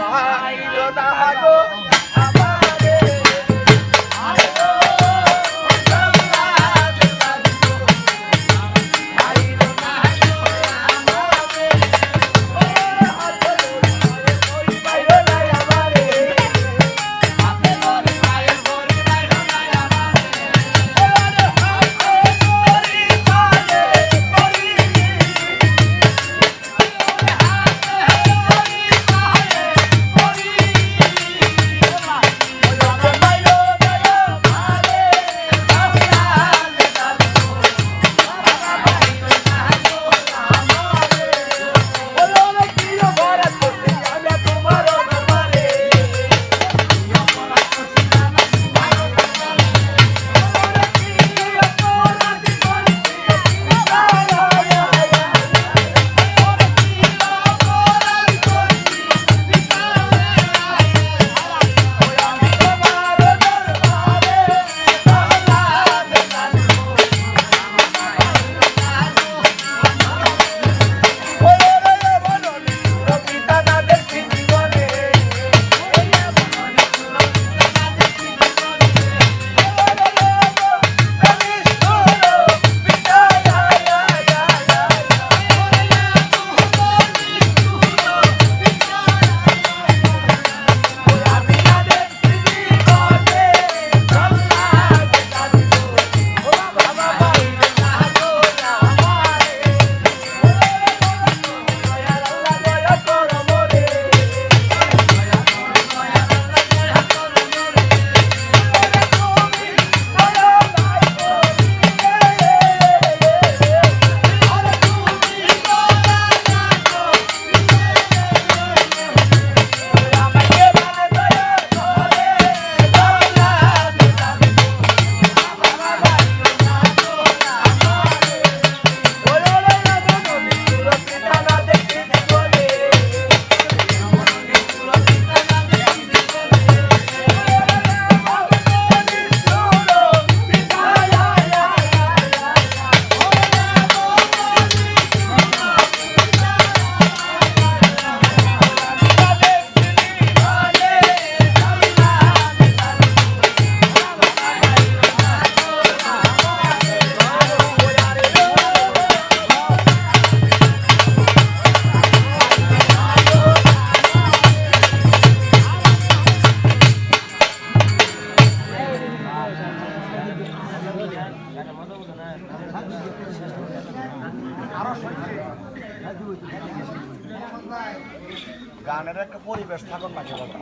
Mile না গো। গানের একটা পরিবেশ থাকুন না বাবা